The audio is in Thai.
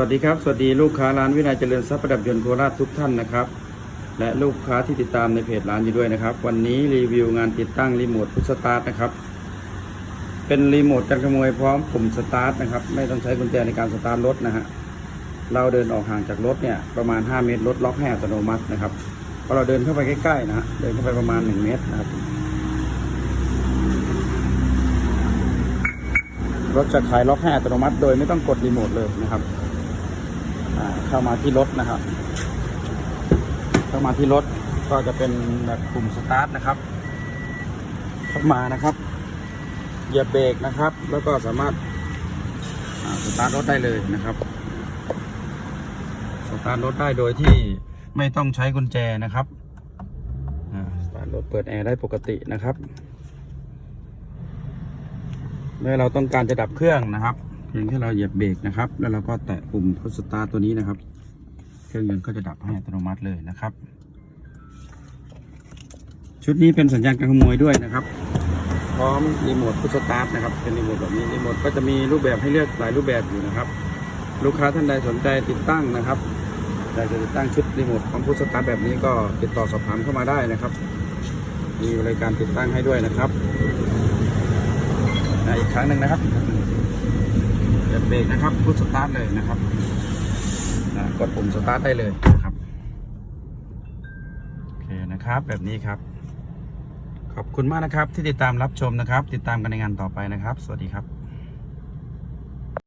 วัสดีครับ สวัสดีลูกค้าร้านวินัยเจริญทรัพย์ประดับยนต์โคราชทุกท่านนะครับ และลูกค้าที่ติดตามในเพจร้านอยู่ด้วยนะครับ วันนี้รีวิวงานติดตั้งรีโมทพุทสตาร์ทนะครับ เป็นรีโมทการขโมยพร้อมปุ่มสตาร์ทนะครับ ไม่ต้องใช้กุญแจในการสตาร์ทรถนะฮะ เราเดินออกห่างจากรถเนี่ยประมาณ 5 เมตรรถล็อกให้อัตโนมัตินะครับ พอเราเดินเข้าไปใกล้ๆนะฮะเดินเข้าไปประมาณ 1 เมตรนะครับ รถจะคลายล็อกให้อัตโนมัติ โดยไม่ต้องกดรีโมทเลยนะครับ เข้ามาที่รถนะครับ เข้ามาที่รถก็จะเป็นแบบปุ่มสตาร์ทนะครับ เข้ามานะครับเหยียบเบรกนะครับ แล้วก็สามารถสตาร์ทรถได้เลยนะครับ สตาร์ทรถได้โดยที่ไม่ต้องใช้กุญแจนะครับสตาร์ทรถเปิดแอร์ได้ปกตินะครับ เมื่อเราต้องการจะดับเครื่องนะครับ พียงแค่เราเหยียบเบรกนะครับ แล้วเราก็แตะปุ่มพุชสตาร์ตัวนี้นะครับ เครื่องยนต์ก็จะดับให้อัตโนมัติเลยนะครับ ชุดนี้เป็นสัญญาณการขโมยด้วยนะครับ พร้อมรีโมทพุชสตาร์ทนะครับ เป็นรีโมทแบบนี้รีโมทก็จะมีรูปแบบให้เลือกหลายรูปแบบอยู่นะครับ ลูกค้าท่านใดสนใจติดตั้งนะครับอยากจะติดตั้งชุดรีโมทพร้อมพุชสตาร์ทแบบนี้ก็ติดต่อสอบถามเข้ามาได้นะครับ มีบริการติดตั้งให้ด้วยนะครับอีกครั้งหนึ่งนะครับ เบเบรกนะครับพุชสตาร์ทเลยนะครับกดปุ่มสตาร์ทได้เลยนะครับโอเคนะครับแบบนี้ครับ ขอบคุณมากนะครับที่ติดตามรับชมนะครับ ติดตามกันในงานต่อไปนะครับ สวัสดีครับ